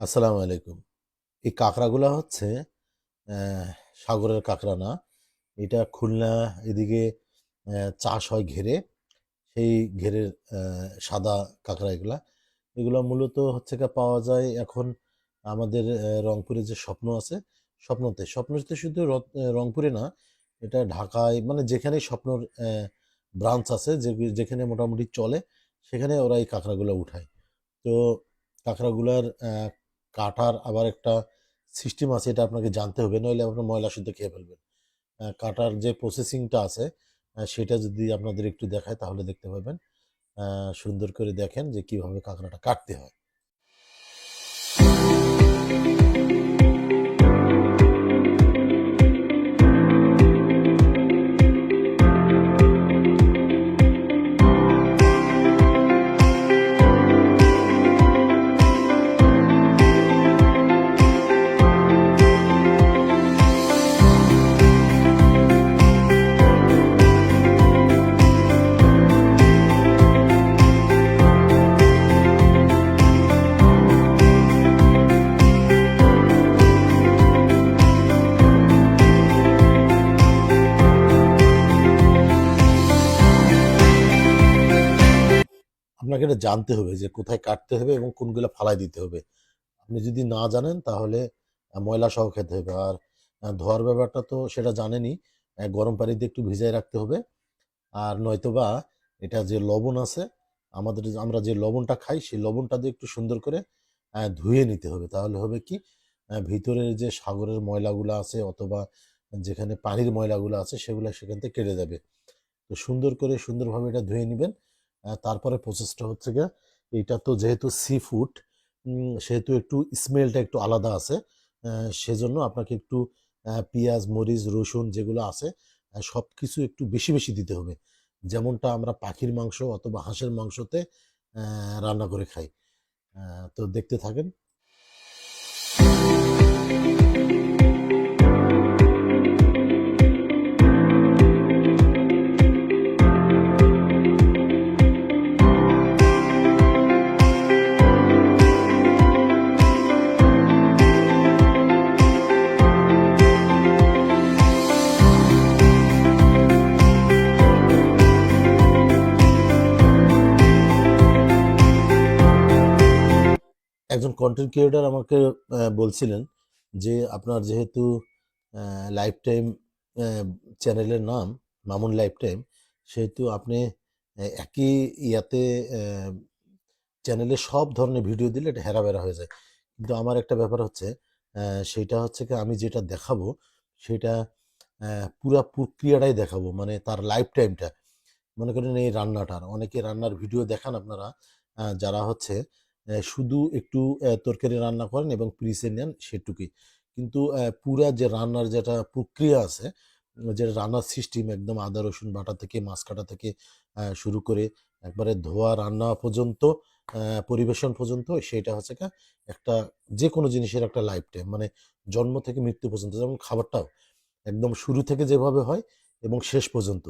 আসসালামু আলাইকুম। এই কাঁকড়াগুলো হচ্ছে সাগরের কাঁকড়া না। এটা খুলনা এদিকে চাষ হয় ঘেরে। সেই ঘেরের সাদা কাঁকড়া এগুলা। এগুলো মূলত হচ্ছে পাওয়া যায় এখন আমাদের রংপুরে যে স্বপ্ন আছে, স্বপ্নতে। স্বপ্নতে শুধু রংপুরে না, এটা ঢাকায় মানে যেখানে স্বপ্নর ব্রাঞ্চ আছে, যে, যেখানে মোটামুটি চলে, সেখানে ওরা এই কাঁকড়াগুলো উঠায়। তো কাঁকড়াগুলার কাটার আবার একটা সিস্টেম আছে, এটা আপনাকে জানতে হবে, নইলে আপনার ময়লা শুদ্ধ খেয়ে ফেলবেন। কাটার যে প্রসেসিংটা আছে সেটা যদি আপনাদের একটু দেখায় তাহলে দেখতে পাবেন সুন্দর করে দেখেন যে কীভাবে কাঁকড়াটা কাটতে হয়। আপনাকে এটা জানতে হবে যে কোথায় কাটতে হবে এবং কোনগুলো ফালাই দিতে হবে। আপনি যদি না জানেন তাহলে ময়লা সহ খেতে হবে। আর ধোয়ার ব্যাপারটা তো সেটা জানেনই আহ, গরম পানিতে একটু ভিজায় রাখতে হবে। আর নয়তোবা এটা যে লবণ আছে আমাদের আমরা যে লবণটা খাই সেই লবণটা দিয়ে একটু সুন্দর করে ধুয়ে নিতে হবে। তাহলে হবে কি ভিতরের যে সাগরের ময়লাগুলো আছে অথবা যেখানে পানির ময়লাগুলো আছে সেগুলো সেখান থেকে কেটে যাবে। তো সুন্দর করে সুন্দরভাবে এটা ধুয়ে নেবেন। তারপরে প্রসেসটা হচ্ছে গিয়ে এটা তো যেহেতু সি ফুড সেহেতু একটু স্মেলটা একটু আলাদা আছে। সেজন্য আপনাকে একটু পেঁয়াজ, মরিচ, রসুন যেগুলো আছে সব কিছু একটু বেশি বেশি দিতে হবে। যেমনটা আমরা পাখির মাংস অথবা হাঁসের মাংসতে রান্না করে খাই। তো দেখতে থাকেন। একজন কন্টেন্ট ক্রিয়েটার আমাকে বলছিলেন যে আপনার যেহেতু লাইফ টাইম চ্যানেলের নাম, মামুন লাইফ টাইম সেহেতু আপনি একই ইয়াতে চ্যানেলে সব ধরনের ভিডিও দিলে এটা হেরাবেরা হয়ে যায়। কিন্তু আমার একটা ব্যাপার হচ্ছে সেটা হচ্ছে কি আমি যেটা দেখাবো, সেটা পুরা প্রক্রিয়াটাই দেখাবো মানে তার লাইফ টাইমটা মনে করেন এই রান্নাটার, অনেকে রান্নার ভিডিও দেখান আপনারা যারা হচ্ছে শুধু একটু তরকারি রান্না করেন এবং পিসে নেন সেটুকুই। কিন্তু পুরা যে রান্নার যেটা প্রক্রিয়া আছে যেটা রান্নার সিস্টেম একদম আদা, রসুন বাটা থেকে, মাছ কাটা থেকে শুরু করে একবারে ধোয়া, রান্না পর্যন্ত পরিবেশন পর্যন্ত, সেটা হচ্ছে একটা যে কোনো জিনিসের একটা লাইফ টাইম মানে জন্ম থেকে মৃত্যু পর্যন্ত, যেমন খাবারটাও একদম শুরু থেকে যেভাবে হয় এবং শেষ পর্যন্ত।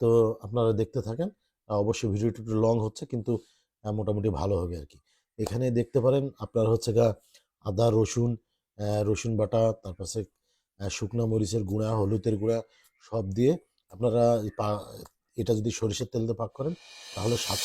তো আপনারা দেখতে থাকেন, অবশ্যই ভিডিওটি একটু লং হচ্ছে, কিন্তু মোটামুটি ভালো হবে আর কি এখানে দেখতে পারেন আপনার হচ্ছে গা আদা, রসুন রসুন বাটা তারপাশে শুকনা মরিচের গুঁড়া, হলুদের গুঁড়া সব দিয়ে আপনারা এটা যদি সরিষার তেল দিয়ে পাক করেন তাহলে স্বাদ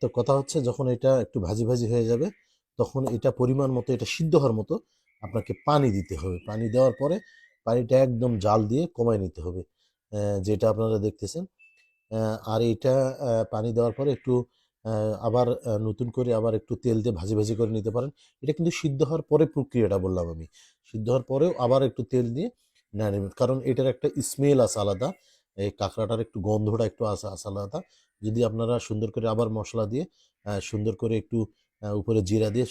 তো কথা হচ্ছে যখন এটা একটু ভাজি ভাজি হয়ে যাবে, তখন এটা পরিমাণ মতো, এটা সিদ্ধ হওয়ার মতো আপনাকে পানি দিতে হবে। পানি দেওয়ার পরে পানিটা একদম জাল দিয়ে কমায় নিতে হবে যেটা আপনারা দেখতেছেন। আর এটা পানি দেওয়ার পরে একটু আবার নতুন করে আবার একটু তেল দিয়ে ভাজি ভাজি করে নিতে পারেন। এটা কিন্তু সিদ্ধ হওয়ার পরে প্রক্রিয়াটা বললাম আমি। সিদ্ধ হওয়ার পরেও আবার একটু তেল দিয়ে না নেবেন। কারণ এটার একটা স্মেল আছে আলাদা, এই কাঁকড়াটার একটু গন্ধটা একটু আছে আলাদা। যদি আপনারা সুন্দর করে আবার মশলা দিয়ে সুন্দর করে একটু উপরে জিরা দিয়ে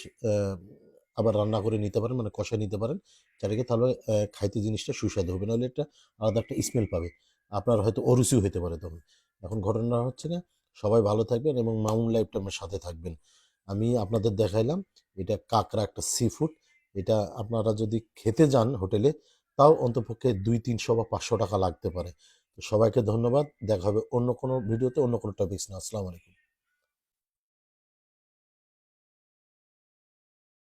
আবার রান্না করে নিতে পারেন মানে কষা নিতে পারেন চারিকে তাহলে খাইতে জিনিসটা সুস্বাদু হবে। নাহলে একটা আলাদা একটা স্মেল পাবে। আপনার হয়তো অরুচিও হতে পারে তখন। এখন ঘটনা হচ্ছে না, সবাই ভালো থাকবেন এবং মাউন্ট লাইফটা আমার সাথে থাকবেন। আমি আপনাদের দেখাইলাম, এটা কাঁকড়া একটা সি ফুড এটা আপনারা যদি খেতে যান হোটেলে তাও অন্তপক্ষে দুই, তিনশো বা পাঁচশো টাকা লাগতে পারে। তো সবাইকে ধন্যবাদ। দেখা হবে অন্য কোনো ভিডিওতে অন্য কোনো টপিক্স না আসসালামু আলাইকুম।